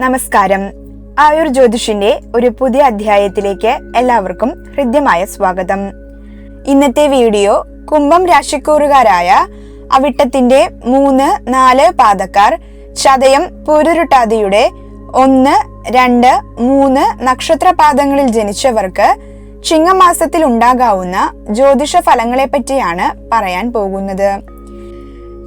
നമസ്കാരം. ആയുർ ജ്യോതിഷിന്റെ ഒരു പുതിയ അധ്യായത്തിലേക്ക് എല്ലാവർക്കും ഹൃദ്യമായ സ്വാഗതം. ഇന്നത്തെ വീഡിയോ കുംഭം രാശിക്കൂറുകാരായ അവിട്ടത്തിന്റെ മൂന്ന് നാല് പാദക്കാർ ചതയം പൂരുരുട്ടാതിയുടെ ഒന്ന് രണ്ട് മൂന്ന് നക്ഷത്രപാദങ്ങളിൽ ജനിച്ചവർക്ക് ചിങ്ങമാസത്തിൽ ഉണ്ടാകാവുന്ന ജ്യോതിഷ ഫലങ്ങളെ പറ്റിയാണ് പറയാൻ പോകുന്നത്.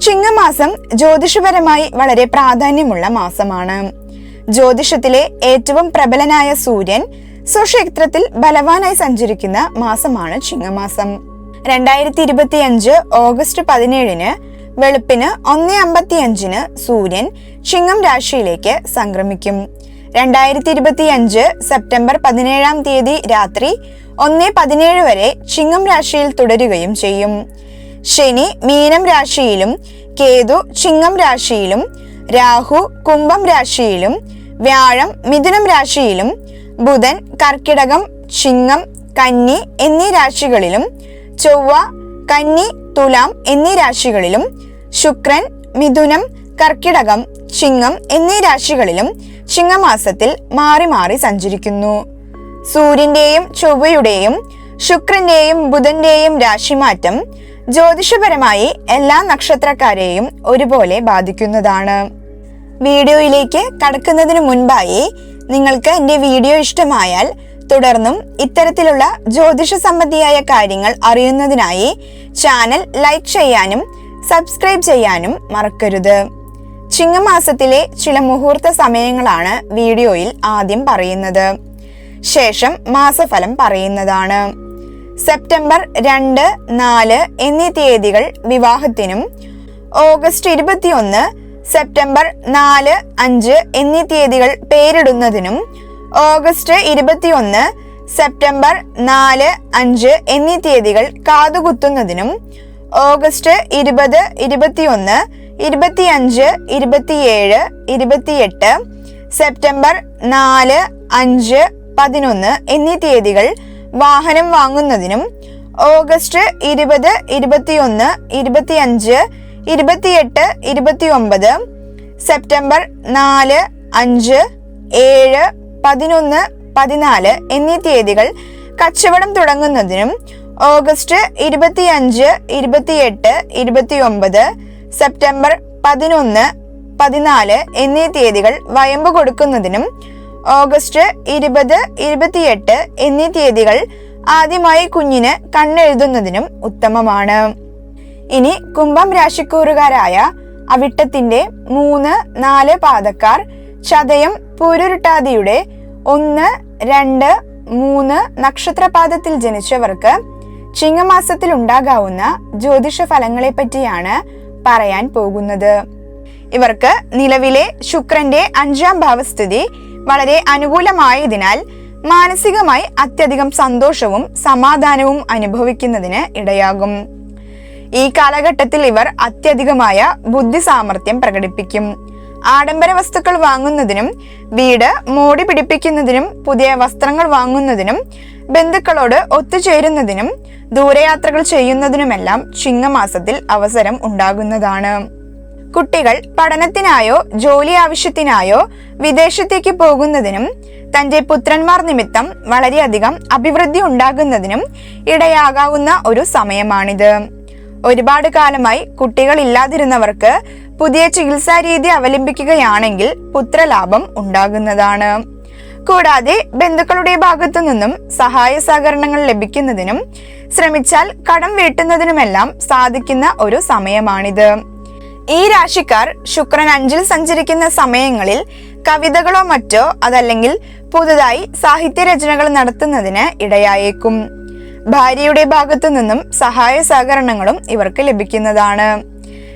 ചിങ്ങമാസം ജ്യോതിഷപരമായി വളരെ പ്രാധാന്യമുള്ള മാസമാണ്. ജ്യോതിഷത്തിലെ ഏറ്റവും പ്രബലനായ സൂര്യൻ സ്വക്ഷേത്രത്തിൽ ബലവാനായി സഞ്ചരിക്കുന്ന മാസമാണ് ചിങ്ങമാസം. രണ്ടായിരത്തി ഇരുപത്തി അഞ്ച് ഓഗസ്റ്റ് പതിനേഴിന് വെളുപ്പിന് ഒന്ന് അമ്പത്തി അഞ്ചിന് സൂര്യൻ ചിങ്ങം രാശിയിലേക്ക് സംക്രമിക്കും. രണ്ടായിരത്തി ഇരുപത്തി അഞ്ച് സെപ്റ്റംബർ പതിനേഴാം തീയതി രാത്രി ഒന്ന് പതിനേഴ് വരെ ചിങ്ങം രാശിയിൽ തുടരുകയും ചെയ്യും. ശനി മീനം രാശിയിലും കേതു ചിങ്ങം രാശിയിലും രാഹു കുംഭം രാശിയിലും വ്യാഴം മിഥുനം രാശിയിലും ബുധൻ കർക്കിടകം ചിങ്ങം കന്നി എന്നീ രാശികളിലും ചൊവ്വ കന്നി തുലാം എന്നീ രാശികളിലും ശുക്രൻ മിഥുനം കർക്കിടകം ചിങ്ങം എന്നീ രാശികളിലും ചിങ്ങമാസത്തിൽ മാറി മാറി സഞ്ചരിക്കുന്നു. സൂര്യന്റെയും ചൊവ്വയുടെയും ശുക്രന്റെയും ബുധന്റെയും രാശിമാറ്റം ജ്യോതിഷപരമായി എല്ലാ നക്ഷത്രക്കാരെയും ഒരുപോലെ ബാധിക്കുന്നതാണ്. വീഡിയോയിലേക്ക് കടക്കുന്നതിന് മുൻപായി നിങ്ങൾക്ക് എന്റെ വീഡിയോ ഇഷ്ടമായാൽ തുടർന്നും ഇത്തരത്തിലുള്ള ജ്യോതിഷ സംബന്ധിയായ കാര്യങ്ങൾ അറിയുന്നതിനായി ചാനൽ ലൈക്ക് ചെയ്യാനും സബ്സ്ക്രൈബ് ചെയ്യാനും മറക്കരുത്. ചിങ്ങമാസത്തിലെ ചില മുഹൂർത്ത സമയങ്ങളാണ് വീഡിയോയിൽ ആദ്യം പറയുന്നത്. ശേഷം മാസഫലം പറയുന്നതാണ്. സെപ്റ്റംബർ രണ്ട് നാല് എന്നീ തീയതികൾ വിവാഹത്തിനും ഓഗസ്റ്റ് ഇരുപത്തിയൊന്ന് സെപ്റ്റംബർ നാല് അഞ്ച് എന്നീ തീയതികൾ പേരിടുന്നതിനും ഓഗസ്റ്റ് ഇരുപത്തിയൊന്ന് സെപ്റ്റംബർ നാല് അഞ്ച് എന്നീ തീയതികൾ കാതുകുത്തുന്നതിനും ഓഗസ്റ്റ് ഇരുപത് ഇരുപത്തിയൊന്ന് ഇരുപത്തിയഞ്ച് ഇരുപത്തിയേഴ് ഇരുപത്തിയെട്ട് സെപ്റ്റംബർ നാല് അഞ്ച് പതിനൊന്ന് എന്നീ തീയതികൾ വാഹനം വാങ്ങുന്നതിനും ഓഗസ്റ്റ് ഇരുപത് ഇരുപത്തിയൊന്ന് ഇരുപത്തിയഞ്ച് ഇരുപത്തിയെട്ട് ഇരുപത്തിയൊമ്പത് സെപ്റ്റംബർ നാല് അഞ്ച് ഏഴ് പതിനൊന്ന് പതിനാല് എന്നീ തീയതികൾ കച്ചവടം തുടങ്ങുന്നതിനും ഓഗസ്റ്റ് ഇരുപത്തിയഞ്ച് ഇരുപത്തിയെട്ട് ഇരുപത്തിയൊമ്പത് സെപ്റ്റംബർ പതിനൊന്ന് പതിനാല് എന്നീ തീയതികൾ വയമ്പ് കൊടുക്കുന്നതിനും ഓഗസ്റ്റ് ഇരുപത് ഇരുപത്തിയെട്ട് എന്നീ തീയതികൾ ആദ്യമായി കുഞ്ഞിന് കണ്ണെഴുതുന്നതിനും ഉത്തമമാണ്. ഇനി കുംഭം രാശിക്കൂറുകാരായ അവിട്ടത്തിന്റെ മൂന്ന് നാല് പാദക്കാർ ചതയം പൂരുരുട്ടാതിയുടെ ഒന്ന് രണ്ട് മൂന്ന് നക്ഷത്രപാദത്തിൽ ജനിച്ചവർക്ക് ചിങ്ങമാസത്തിൽ ഉണ്ടാകാവുന്ന ജ്യോതിഷ ഫലങ്ങളെ പറ്റിയാണ് പറയാൻ പോകുന്നത്. ഇവർക്ക് നിലവിലെ ശുക്രന്റെ അഞ്ചാം ഭാവസ്ഥിതി വളരെ അനുകൂലമായതിനാൽ മാനസികമായി അത്യധികം സന്തോഷവും സമാധാനവും അനുഭവിക്കുന്നതിന് ഇടയാകും. ഈ കാലഘട്ടത്തിൽ ഇവർ അത്യധികമായ ബുദ്ധി സാമർഥ്യം പ്രകടിപ്പിക്കും. ആഡംബര വസ്തുക്കൾ വാങ്ങുന്നതിനും വീട് മോടി പിടിപ്പിക്കുന്നതിനും പുതിയ വസ്ത്രങ്ങൾ വാങ്ങുന്നതിനും ബന്ധുക്കളോട് ഒത്തുചേരുന്നതിനും ദൂരയാത്രകൾ ചെയ്യുന്നതിനുമെല്ലാം ചിങ്ങമാസത്തിൽ അവസരം ഉണ്ടാകുന്നതാണ്. കുട്ടികൾ പഠനത്തിനായോ ജോലി ആവശ്യത്തിനായോ വിദേശത്തേക്ക് പോകുന്നതിനും തന്റെ പുത്രന്മാർ നിമിത്തം വളരെയധികം അഭിവൃദ്ധി ഉണ്ടാകുന്നതിനും ഇടയാകാവുന്ന ഒരു സമയമാണിത്. ഒരുപാട് കാലമായി കുട്ടികൾ ഇല്ലാതിരുന്നവർക്ക് പുതിയ ചികിത്സാ രീതി അവലംബിക്കുകയാണെങ്കിൽ പുത്രലാഭം ഉണ്ടാകുന്നതാണ്. കൂടാതെ ബന്ധുക്കളുടെ ഭാഗത്തു നിന്നും സഹായ സഹകരണങ്ങൾ ലഭിക്കുന്നതിനും ശ്രമിച്ചാൽ കടം വീട്ടുന്നതിനുമെല്ലാം സാധിക്കുന്ന ഒരു സമയമാണിത്. ഈ രാശിക്കാർ ശുക്രൻ അഞ്ചിൽ സഞ്ചരിക്കുന്ന സമയങ്ങളിൽ കവിതകളോ മറ്റോ അതല്ലെങ്കിൽ പുതുതായി സാഹിത്യ രചനകൾ നടത്തുന്നതിന് ഇടയായേക്കും. ഭാര്യയുടെ ഭാഗത്തു നിന്നും സഹായ സഹകരണങ്ങളും ഇവർക്ക് ലഭിക്കുന്നതാണ്.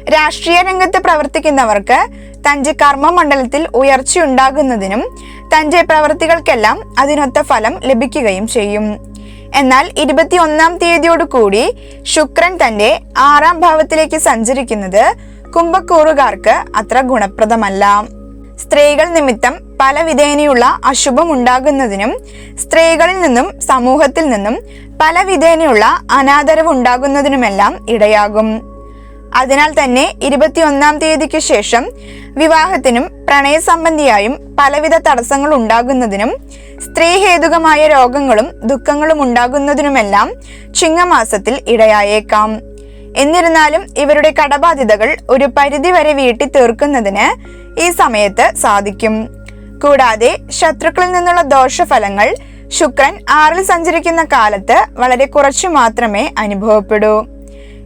രാഷ്ട്രീയ രംഗത്ത് പ്രവർത്തിക്കുന്നവർക്ക് തന്റെ കർമ്മമണ്ഡലത്തിൽ ഉയർച്ചയുണ്ടാകുന്നതിനും തന്റെ പ്രവർത്തികൾക്കെല്ലാം അതിനൊത്ത ഫലം ലഭിക്കുകയും ചെയ്യും. എന്നാൽ ഇരുപത്തിയൊന്നാം തീയതിയോട് കൂടി ശുക്രൻ തന്റെ ആറാം ഭാവത്തിലേക്ക് സഞ്ചരിക്കുന്നത് കുംഭക്കൂറുകാർക്ക് അത്ര ഗുണപ്രദമല്ല. സ്ത്രീകൾ നിമിത്തം പല വിധേനയുള്ള അശുഭം ഉണ്ടാകുന്നതിനും സ്ത്രീകളിൽ നിന്നും സമൂഹത്തിൽ നിന്നും പല വിധേനയുള്ള അനാദരവ് ഉണ്ടാകുന്നതിനുമെല്ലാം ഇടയാകും. അതിനാൽ തന്നെ ഇരുപത്തിയൊന്നാം തീയതിക്ക് ശേഷം വിവാഹത്തിനും പ്രണയസംബന്ധിയായും പലവിധ തടസ്സങ്ങൾ ഉണ്ടാകുന്നതിനും സ്ത്രീഹേതുകമായ രോഗങ്ങളും ദുഃഖങ്ങളും ഉണ്ടാകുന്നതിനുമെല്ലാം ചിങ്ങമാസത്തിൽ ഇടയായേക്കാം. എന്നിരുന്നാലും ഇവരുടെ കടബാധ്യതകൾ ഒരു പരിധിവരെ വീട്ടി തീർക്കുന്നതിന് ഈ സമയത്ത് സാധിക്കും. കൂടാതെ ശത്രുക്കളിൽ നിന്നുള്ള ദോഷഫലങ്ങൾ ശുക്രൻ ആറിൽ സഞ്ചരിക്കുന്ന കാലത്ത് വളരെ കുറച്ചു മാത്രമേ അനുഭവപ്പെടൂ.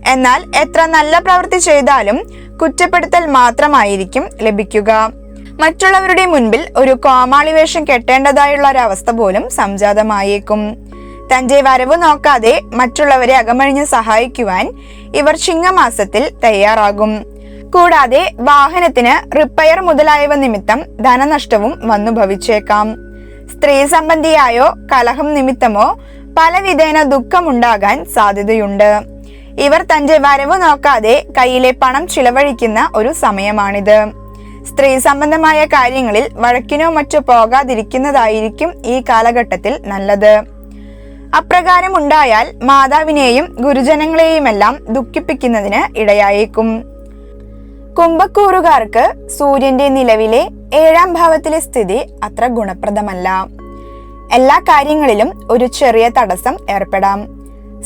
എന്നാൽ എത്ര നല്ല പ്രവൃത്തി ചെയ്താലും കുറ്റപ്പെടുത്തൽ മാത്രമായിരിക്കും ലഭിക്കുക. മറ്റുള്ളവരുടെ മുൻപിൽ ഒരു കോമാളി വേഷം കെട്ടേണ്ടതായുള്ള ഒരവസ്ഥ പോലും സംജാതമായേക്കും. തന്റെ വരവ് നോക്കാതെ മറ്റുള്ളവരെ അകമഴിഞ്ഞ് സഹായിക്കുവാൻ ഇവർ ചിങ്ങമാസത്തിൽ തയ്യാറാകും. കൂടാതെ വാഹനത്തിന് റിപ്പയർ മുതലായവ നിമിത്തം ധനനഷ്ടവും വന്നു ഭവിച്ചേക്കാം. സ്ത്രീ സംബന്ധിയായോ കലഹം നിമിത്തമോ പലവിധേന ദുഃഖമുണ്ടാകാൻ സാധ്യതയുണ്ട്. ഇവർ തന്റെ വരവ് നോക്കാതെ കയ്യിലെ പണം ചിലവഴിക്കുന്ന ഒരു സമയമാണിത്. സ്ത്രീ സംബന്ധമായ കാര്യങ്ങളിൽ വഴക്കിനോ മറ്റോ പോകാതിരിക്കുന്നതായിരിക്കും ഈ കാലഘട്ടത്തിൽ നല്ലത്. അപ്രകാരം ഉണ്ടായാൽ മാതാവിനെയും ഗുരുജനങ്ങളെയുമെല്ലാം ദുഃഖിപ്പിക്കുന്നതിന് ഇടയായേക്കും. കുംഭക്കൂറുകാർക്ക് സൂര്യന്റെ നിലവിലെ ഏഴാം ഭാവത്തിലെ സ്ഥിതി അത്ര ഗുണപ്രദമല്ല. എല്ലാ കാര്യങ്ങളിലും ഒരു ചെറിയ തടസ്സം ഏർപ്പെടാം.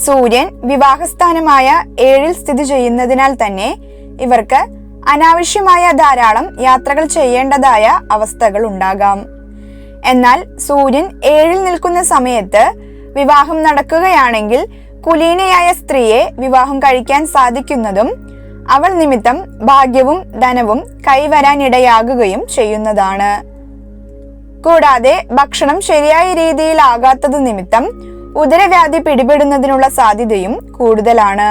സൂര്യൻ വിവാഹസ്ഥാനമായ ഏഴിൽ സ്ഥിതി ചെയ്യുന്നതിനാൽ തന്നെ ഇവർക്ക് അനാവശ്യമായ ധാരാളം യാത്രകൾ ചെയ്യേണ്ടതായ അവസ്ഥകൾ ഉണ്ടാകാം. എന്നാൽ സൂര്യൻ ഏഴിൽ നിൽക്കുന്ന സമയത്ത് വിവാഹം നടക്കുകയാണെങ്കിൽ കുലീനയായ സ്ത്രീയെ വിവാഹം കഴിക്കാൻ സാധിക്കുന്നതും അവൾ നിമിത്തം ഭാഗ്യവും ധനവും കൈവരാനിടയാകുകയും ചെയ്യുന്നതാണ്. കൂടാതെ ഭക്ഷണം ശരിയായ രീതിയിലാകാത്തത് നിമിത്തം ഉദരവ്യാധി പിടിപെടുന്നതിനുള്ള സാധ്യതയും കൂടുതലാണ്.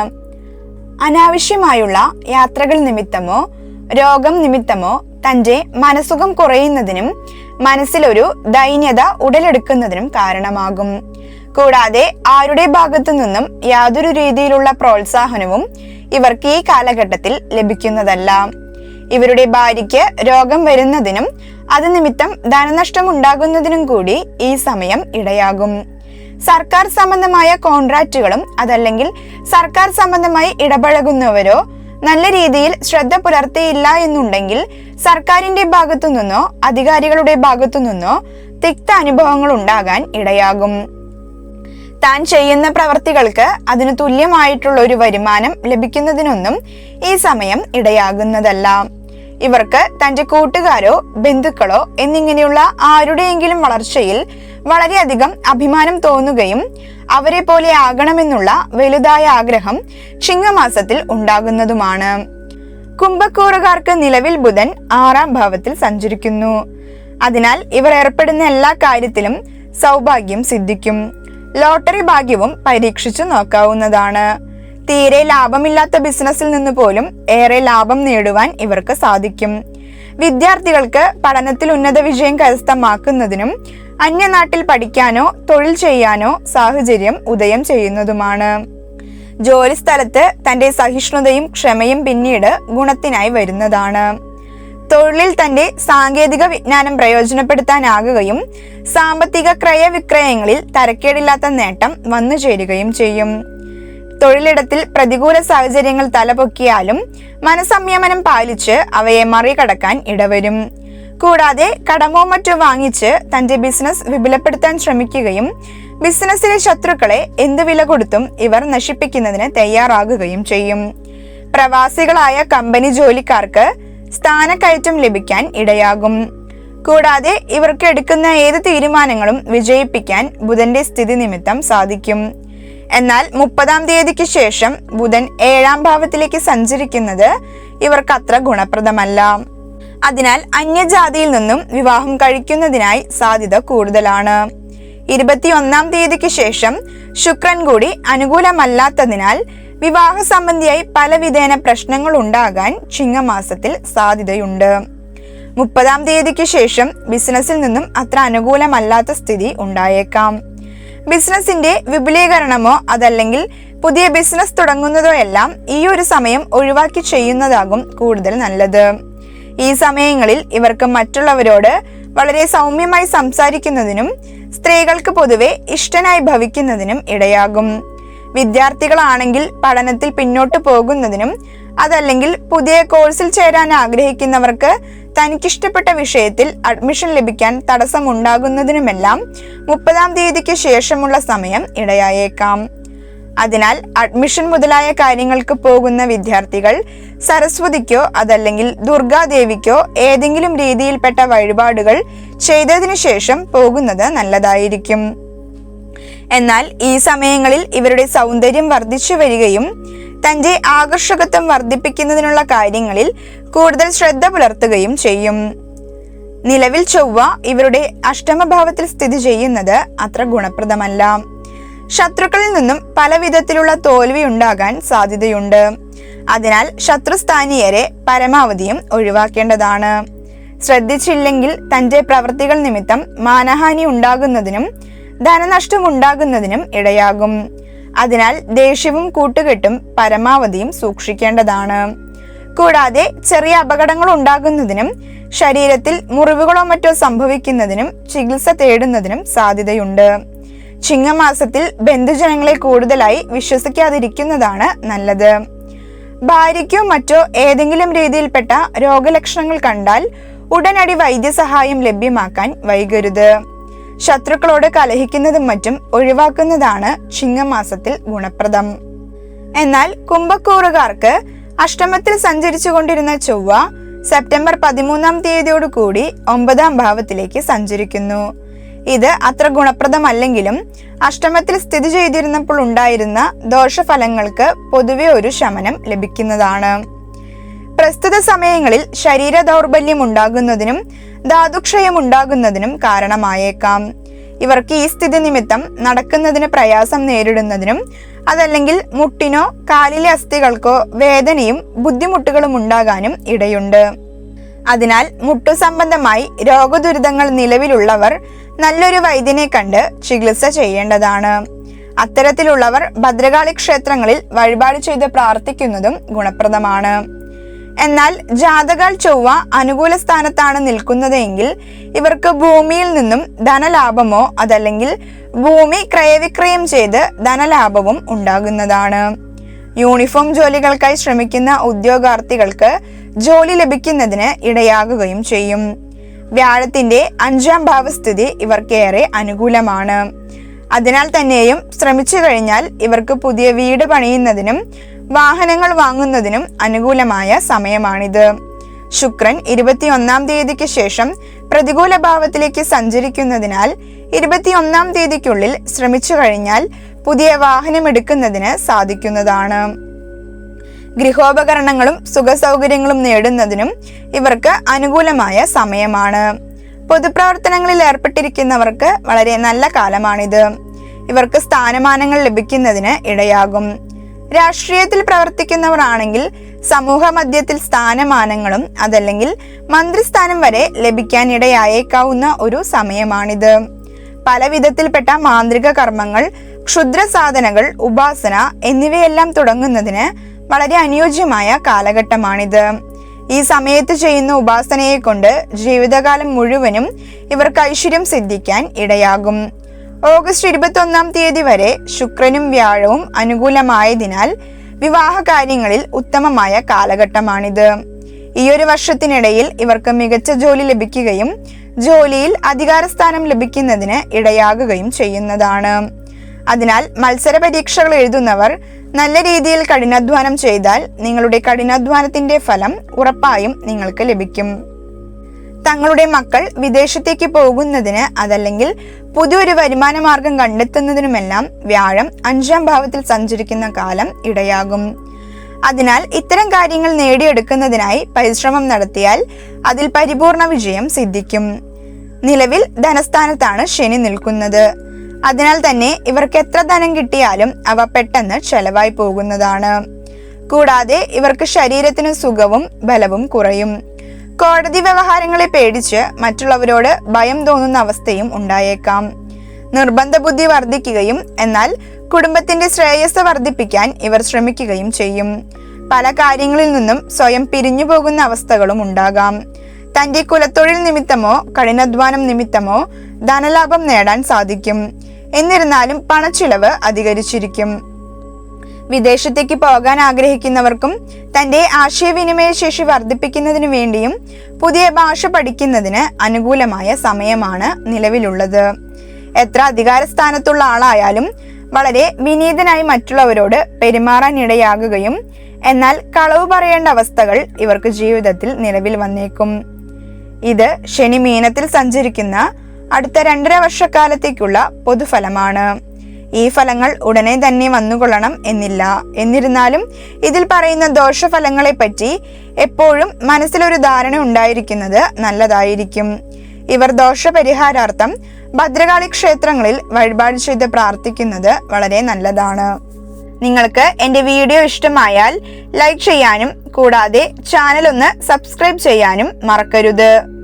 അനാവശ്യമായുള്ള യാത്രകൾ നിമിത്തമോ രോഗം നിമിത്തമോ തന്റെ മനസുഖം കുറയുന്നതിനും മനസ്സിലൊരു ദൈന്യത ഉടലെടുക്കുന്നതിനും കാരണമാകും. കൂടാതെ ആരുടെ ഭാഗത്തു നിന്നും യാതൊരു രീതിയിലുള്ള പ്രോത്സാഹനവും ഇവർക്ക് ഈ കാലഘട്ടത്തിൽ ലഭിക്കുന്നതല്ല. ഇവരുടെ ഭാര്യയ്ക്ക് രോഗം വരുന്നതിനും അത് നിമിത്തം ധനനഷ്ടം ഉണ്ടാകുന്നതിനും കൂടി ഈ സമയം ഇടയാകും. സർക്കാർ സംബന്ധമായ കോൺട്രാക്റ്റുകളും അതല്ലെങ്കിൽ സർക്കാർ സംബന്ധമായി ഇടപഴകുന്നവരോ നല്ല രീതിയിൽ ശ്രദ്ധ പുലർത്തിയില്ല എന്നുണ്ടെങ്കിൽ സർക്കാരിന്റെ ഭാഗത്തു നിന്നോ അധികാരികളുടെ ഭാഗത്തു നിന്നോ തിക്ത അനുഭവങ്ങൾ ഉണ്ടാകാൻ ഇടയാകും. താൻ ചെയ്യുന്ന പ്രവർത്തികൾക്ക് അതിന് തുല്യമായിട്ടുള്ള ഒരു വരുമാനം ലഭിക്കുന്നതിനൊന്നും ഈ സമയം ഇടയാകുന്നതല്ല. ഇവർക്ക് തന്റെ കൂട്ടുകാരോ ബന്ധുക്കളോ എന്നിങ്ങനെയുള്ള ആരുടെയെങ്കിലും വളർച്ചയിൽ വളരെയധികം അഭിമാനം തോന്നുകയും അവരെ പോലെ ആകണമെന്നുള്ള വലുതായ ആഗ്രഹം ചിങ്ങമാസത്തിൽ ഉണ്ടാകുന്നതുമാണ്. കുംഭക്കൂറുകാർക്ക് നിലവിൽ ബുധൻ ആറാം ഭാവത്തിൽ സഞ്ചരിക്കുന്നു. അതിനാൽ ഇവർ ഏർപ്പെടുന്ന എല്ലാ കാര്യത്തിലും സൗഭാഗ്യം സിദ്ധിക്കും. ലോട്ടറി ഭാഗ്യവും പരീക്ഷിച്ചു നോക്കാവുന്നതാണ്. തീരെ ലാഭമില്ലാത്ത ബിസിനസ്സിൽ നിന്ന് പോലും ഏറെ ലാഭം നേടുവാൻ ഇവർക്ക് സാധിക്കും. വിദ്യാർത്ഥികൾക്ക് പഠനത്തിൽ ഉന്നത വിജയം കരസ്ഥമാക്കുന്നതിനും അന്യനാട്ടിൽ പഠിക്കാനോ തൊഴിൽ ചെയ്യാനോ സാഹചര്യം ഉദയം ചെയ്യുന്നതുമാണ്. ജോലിസ്ഥലത്ത് തന്റെ സഹിഷ്ണുതയും ക്ഷമയും പിന്നീട് ഗുണത്തിനായി വരുന്നതാണ്. തൊഴിലിൽ തന്റെ സാങ്കേതിക വിജ്ഞാനം പ്രയോജനപ്പെടുത്താനാകുകയും സാമ്പത്തിക ക്രയവിക്രയങ്ങളിൽ തരക്കേടില്ലാത്ത നേട്ടം വന്നു ചേരുകയും ചെയ്യും. തൊഴിലിടത്തിൽ പ്രതികൂല സാഹചര്യങ്ങൾ തലപൊക്കിയാലും മനസംയമനം പാലിച്ച് അവയെ മറികടക്കാൻ ഇടവരും. കൂടാതെ കടമോ മറ്റോ വാങ്ങിച്ച് തന്റെ ബിസിനസ് വിപുലപ്പെടുത്താൻ ശ്രമിക്കുകയും ബിസിനസ്സിലെ ശത്രുക്കളെ എന്ത് വില കൊടുത്തും ഇവർ നശിപ്പിക്കുന്നതിന് തയ്യാറാകുകയും ചെയ്യും. പ്രവാസികളായ കമ്പനി ജോലിക്കാർക്ക് സ്ഥാനക്കയറ്റം ലഭിക്കാൻ ഇടയാകും. കൂടാതെ ഇവർക്ക് എടുക്കുന്ന ഏത് തീരുമാനങ്ങളും വിജയിപ്പിക്കാൻ ബുധന്റെ സ്ഥിതി നിമിത്തം സാധിക്കും. എന്നാൽ മുപ്പതാം തീയതിക്ക് ശേഷം ബുധൻ ഏഴാം ഭാവത്തിലേക്ക് സഞ്ചരിക്കുന്നത് ഇവർക്ക് അത്ര ഗുണപ്രദമല്ല. അതിനാൽ അന്യജാതിയിൽ നിന്നും വിവാഹം കഴിക്കുന്നതിനായി സാധ്യത കൂടുതലാണ്. ഇരുപത്തിയൊന്നാം തീയതിക്ക് ശേഷം ശുക്രൻ കൂടി അനുകൂലമല്ലാത്തതിനാൽ വിവാഹ സംബന്ധിയായി പല വിധേന പ്രശ്നങ്ങൾ ഉണ്ടാകാൻ ചിങ്ങമാസത്തിൽ സാധ്യതയുണ്ട്. മുപ്പതാം തീയതിക്ക് ശേഷം ബിസിനസ്സിൽ നിന്നും അത്ര അനുകൂലമല്ലാത്ത സ്ഥിതി ഉണ്ടായേക്കാം. ബിസിനസിന്റെ വിപുലീകരണമോ അതല്ലെങ്കിൽ പുതിയ ബിസിനസ് തുടങ്ങുന്നതോ എല്ലാം ഈ ഒരു സമയം ഒഴിവാക്കി ചെയ്യുന്നതാകും കൂടുതൽ നല്ലത്. ഈ സമയങ്ങളിൽ ഇവർക്ക് മറ്റുള്ളവരോട് വളരെ സൗമ്യമായി സംസാരിക്കുന്നതിനും സ്ത്രീകൾക്ക് പൊതുവെ ഇഷ്ടനായി ഭവിക്കുന്നതിനും ഇടയാകും. വിദ്യാർത്ഥികളാണെങ്കിൽ പഠനത്തിൽ പിന്നോട്ട് പോകുന്നതിനും അതല്ലെങ്കിൽ പുതിയ കോഴ്സിൽ ചേരാൻ ആഗ്രഹിക്കുന്നവർക്ക് തനിക്കിഷ്ടപ്പെട്ട വിഷയത്തിൽ അഡ്മിഷൻ ലഭിക്കാൻ തടസ്സമുണ്ടാകുന്നതിനുമെല്ലാം മുപ്പതാം തീയതിക്ക് ശേഷമുള്ള സമയം ഇടയായേക്കാം. അതിനാൽ അഡ്മിഷൻ മുതലായ കാര്യങ്ങൾക്ക് പോകുന്ന വിദ്യാർത്ഥികൾ സരസ്വതിക്കോ അതല്ലെങ്കിൽ ദുർഗാദേവിക്കോ ഏതെങ്കിലും രീതിയിൽപ്പെട്ട വഴിപാടുകൾ ചെയ്തതിനു ശേഷം പോകുന്നത് നല്ലതായിരിക്കും. എന്നാൽ ഈ സമയങ്ങളിൽ ഇവരുടെ സൗന്ദര്യം വർദ്ധിച്ചു വരികയും തന്റെ ആകർഷകത്വം വർദ്ധിപ്പിക്കുന്നതിനുള്ള കാര്യങ്ങളിൽ കൂടുതൽ ശ്രദ്ധ പുലർത്തുകയും ചെയ്യും. നിലവിൽ ചൊവ്വ ഇവരുടെ അഷ്ടമഭാവത്തിൽ സ്ഥിതി ചെയ്യുന്നത് അത്ര ഗുണപ്രദമല്ല. ശത്രുക്കളിൽ നിന്നും പല വിധത്തിലുള്ള തോൽവി ഉണ്ടാകാൻ സാധ്യതയുണ്ട്. അതിനാൽ ശത്രുസ്ഥാനീയരെ പരമാവധിയും ഒഴിവാക്കേണ്ടതാണ്. ശ്രദ്ധിച്ചില്ലെങ്കിൽ തന്റെ പ്രവൃത്തികൾ നിമിത്തം മാനഹാനി ഉണ്ടാകുന്നതിനും ധനനഷ്ടം ഉണ്ടാകുന്നതിനും ഇടയാകും. അതിനാൽ ദേഷ്യവും കൂട്ടുകെട്ടും പരമാവധിയും സൂക്ഷിക്കേണ്ടതാണ്. കൂടാതെ ചെറിയ അപകടങ്ങൾ ഉണ്ടാകുന്നതിനും ശരീരത്തിൽ മുറിവുകളോ മറ്റോ സംഭവിക്കുന്നതിനും ചികിത്സ തേടുന്നതിനും സാധ്യതയുണ്ട്. ചിങ്ങമാസത്തിൽ ബന്ധുജനങ്ങളെ കൂടുതലായി വിശ്വസിക്കാതിരിക്കുന്നതാണ് നല്ലത്. ഭാര്യയ്ക്കോ മറ്റോ ഏതെങ്കിലും രീതിയിൽപ്പെട്ട രോഗലക്ഷണങ്ങൾ കണ്ടാൽ ഉടനടി വൈദ്യസഹായം ലഭ്യമാക്കാൻ വൈകരുത്. ശത്രുക്കളോട് കലഹിക്കുന്നതും മറ്റും ഒഴിവാക്കുന്നതാണ് ചിങ്ങമാസത്തിൽ ഗുണപ്രദം. എന്നാൽ കുംഭക്കൂറുകാർക്ക് അഷ്ടമത്തിൽ സഞ്ചരിച്ചു കൊണ്ടിരുന്ന ചൊവ്വ സെപ്റ്റംബർ പതിമൂന്നാം തീയതിയോടുകൂടി ഒമ്പതാം ഭാവത്തിലേക്ക് സഞ്ചരിക്കുന്നു. ഇത് അത്ര ഗുണപ്രദമല്ലെങ്കിലും അഷ്ടമത്തിൽ സ്ഥിതി ചെയ്തിരുന്നപ്പോൾ ഉണ്ടായിരുന്ന ദോഷഫലങ്ങൾക്ക് പൊതുവെ ഒരു ശമനം ലഭിക്കുന്നതാണ്. പ്രസ്തുത സമയങ്ങളിൽ ശരീര ദൗർബല്യം ഉണ്ടാകുന്നതിനും ധാതുക്ഷയം ഉണ്ടാകുന്നതിനും കാരണമായേക്കാം. ഇവർക്ക് ഈ സ്ഥിതി നിമിത്തം നടക്കുന്നതിന് പ്രയാസം നേരിടുന്നതിനും അതല്ലെങ്കിൽ മുട്ടിനോ കാലിലെ അസ്ഥികൾക്കോ വേദനയും ബുദ്ധിമുട്ടുകളും ഉണ്ടാകാനും ഇടയുണ്ട്. അതിനാൽ മുട്ടു സംബന്ധമായി രോഗദുരിതങ്ങൾ നിലവിലുള്ളവർ നല്ലൊരു വൈദ്യനെ കണ്ട് ചികിത്സ ചെയ്യേണ്ടതാണ്. അത്തരത്തിലുള്ളവർ ഭദ്രകാളി ക്ഷേത്രങ്ങളിൽ വഴിപാട് ചെയ്ത് പ്രാർത്ഥിക്കുന്നതും ഗുണപ്രദമാണ്. എന്നാൽ ജാതകാൽ ചൊവ്വ അനുകൂല സ്ഥാനത്താണ് നിൽക്കുന്നതെങ്കിൽ ഇവർക്ക് ഭൂമിയിൽ നിന്നും ധനലാഭമോ അതല്ലെങ്കിൽ ഭൂമി ക്രയവിക്രയം ചെയ്ത് ധനലാഭവും ഉണ്ടാകുന്നതാണ്. യൂണിഫോം ജോലികൾക്കായി ശ്രമിക്കുന്ന ഉദ്യോഗാർത്ഥികൾക്ക് ജോലി ലഭിക്കുന്നതിന് ഇടയാകുകയും ചെയ്യും. വ്യാഴത്തിന്റെ അഞ്ചാം ഭാവസ്ഥിതി ഇവർക്കേറെ അനുകൂലമാണ്. അതിനാൽ തന്നെയും ശ്രമിച്ചു കഴിഞ്ഞാൽ ഇവർക്ക് പുതിയ വീട് പണിയുന്നതിനും വാഹനങ്ങൾ വാങ്ങുന്നതിനും അനുകൂലമായ സമയമാണിത്. ശുക്രൻ ഇരുപത്തിയൊന്നാം തീയതിക്ക് ശേഷം പ്രതികൂല ഭാവത്തിലേക്ക് സഞ്ചരിക്കുന്നതിനാൽ ഇരുപത്തിയൊന്നാം തീയതിക്കുള്ളിൽ ശ്രമിച്ചു കഴിഞ്ഞാൽ പുതിയ വാഹനം എടുക്കുന്നതിന് സാധിക്കുന്നതാണ്. ഗൃഹോപകരണങ്ങളും സുഖസൗകര്യങ്ങളും നേടുന്നതിനും ഇവർക്ക് അനുകൂലമായ സമയമാണ്. പൊതുപ്രവർത്തനങ്ങളിൽ ഏർപ്പെട്ടിരിക്കുന്നവർക്ക് വളരെ നല്ല കാലമാണിത്. ഇവർക്ക് സ്ഥാനമാനങ്ങൾ ലഭിക്കുന്നതിന് ഇടയാകും. രാഷ്ട്രീയത്തിൽ പ്രവർത്തിക്കുന്നവർ ആണെങ്കിൽ സമൂഹ മധ്യത്തിൽ സ്ഥാനമാനങ്ങളും അതല്ലെങ്കിൽ മന്ത്രിസ്ഥാനം വരെ ലഭിക്കാൻ ഇടയായേക്കാവുന്ന ഒരു സമയമാണിത്. പല വിധത്തിൽപ്പെട്ട മാന്ത്രിക കർമ്മങ്ങൾ ക്ഷുദ്ര സാധനകൾ ഉപാസന എന്നിവയെല്ലാം തുടങ്ങുന്നതിന് വളരെ അനുയോജ്യമായ കാലഘട്ടമാണിത്. ഈ സമയത്ത് ചെയ്യുന്ന ഉപാസനയെ കൊണ്ട് ജീവിതകാലം മുഴുവനും ഇവർക്ക് ഐശ്വര്യം സിദ്ധിക്കാൻ ഇടയാകും. ഓഗസ്റ്റ് ഇരുപത്തി ഒന്നാം തീയതി വരെ ശുക്രനും വ്യാഴവും അനുകൂലമായതിനാൽ വിവാഹ കാര്യങ്ങളിൽ ഉത്തമമായ കാലഘട്ടമാണിത്. ഈയൊരു വർഷത്തിനിടയിൽ ഇവർക്ക് മികച്ച ജോലി ലഭിക്കുകയും ജോലിയിൽ അധികാരസ്ഥാനം ലഭിക്കുന്നതിന് ഇടയാകുകയും ചെയ്യുന്നതാണ്. അതിനാൽ മത്സര പരീക്ഷകൾ എഴുതുന്നവർ നല്ല രീതിയിൽ കഠിനാധ്വാനം ചെയ്താൽ നിങ്ങളുടെ കഠിനാധ്വാനത്തിന്റെ ഫലം ഉറപ്പായും നിങ്ങൾക്ക് ലഭിക്കും. തങ്ങളുടെ മക്കൾ വിദേശത്തേക്ക് പോകുന്നതിന് അതല്ലെങ്കിൽ പുതിയൊരു വരുമാനമാർഗം കണ്ടെത്തുന്നതിനുമെല്ലാം വ്യാഴം അഞ്ചാം ഭാവത്തിൽ സഞ്ചരിക്കുന്ന കാലം ഇടയാകും. അതിനാൽ ഇത്തരം കാര്യങ്ങൾ നേടിയെടുക്കുന്നതിനായി പരിശ്രമം നടത്തിയാൽ അതിൽ പരിപൂർണ വിജയം സിദ്ധിക്കും. നിലവിൽ ധനസ്ഥാനത്താണ് ശനി നിൽക്കുന്നത്. അതിനാൽ തന്നെ ഇവർക്ക് എത്ര ധനം കിട്ടിയാലും അവ പെട്ടെന്ന് ചെലവായി പോകുന്നതാണ്. കൂടാതെ ഇവർക്ക് ശരീരത്തിന് സുഖവും ബലവും കുറയും. കോടതി വ്യവഹാരങ്ങളെ പേടിച്ച് മറ്റുള്ളവരോട് ഭയം തോന്നുന്ന അവസ്ഥയും ഉണ്ടായേക്കാം. നിർബന്ധ ബുദ്ധി വർദ്ധിക്കുകയും എന്നാൽ കുടുംബത്തിന്റെ ശ്രേയസ് വർദ്ധിപ്പിക്കാൻ ഇവർ ശ്രമിക്കുകയും ചെയ്യും. പല കാര്യങ്ങളിൽ നിന്നും സ്വയം പിരിഞ്ഞു പോകുന്ന അവസ്ഥകളും ഉണ്ടാകാം. തന്റെ കുലത്തൊഴിൽ നിമിത്തമോ കഠിനാധ്വാനം നിമിത്തമോ ധനലാഭം നേടാൻ സാധിക്കും. എന്നിരുന്നാലും പണച്ചിലവ് അധികരിച്ചിരിക്കും. വിദേശത്തേക്ക് പോകാൻ ആഗ്രഹിക്കുന്നവർക്കും തന്റെ ആശയവിനിമയ ശേഷി വർദ്ധിപ്പിക്കുന്നതിനു വേണ്ടിയും പുതിയ ഭാഷ പഠിക്കുന്നതിന് അനുകൂലമായ സമയമാണ് നിലവിലുള്ളത്. എത്ര അധികാരസ്ഥാനത്തുള്ള ആളായാലും വളരെ വിനീതനായി മറ്റുള്ളവരോട് പെരുമാറാൻ ഇടയാകുകയും എന്നാൽ കളവ് പറയേണ്ട അവസ്ഥകൾ ഇവർക്ക് ജീവിതത്തിൽ നിലവിൽ വന്നേക്കും. ഇത് ശനി മീനത്തിൽ സഞ്ചരിക്കുന്ന അടുത്ത രണ്ടര വർഷക്കാലത്തേക്കുള്ള പൊതുഫലമാണ്. ഈ ഫലങ്ങൾ ഉടനെ തന്നെ വന്നുകൊള്ളണം എന്നില്ല. എന്നിരുന്നാലും ഇതിൽ പറയുന്ന ദോഷഫലങ്ങളെ പറ്റി എപ്പോഴും മനസ്സിലൊരു ധാരണ ഉണ്ടായിരിക്കുന്നത് നല്ലതായിരിക്കും. ഇവർ ദോഷപരിഹാരാർത്ഥം ഭദ്രകാളി ക്ഷേത്രങ്ങളിൽ വഴിപാട് ചെയ്ത് പ്രാർത്ഥിക്കുന്നത് വളരെ നല്ലതാണ്. നിങ്ങൾക്ക് എന്റെ വീഡിയോ ഇഷ്ടമായാൽ ലൈക്ക് ചെയ്യാനും കൂടാതെ ചാനൽ ഒന്ന് സബ്സ്ക്രൈബ് ചെയ്യാനും മറക്കരുത്.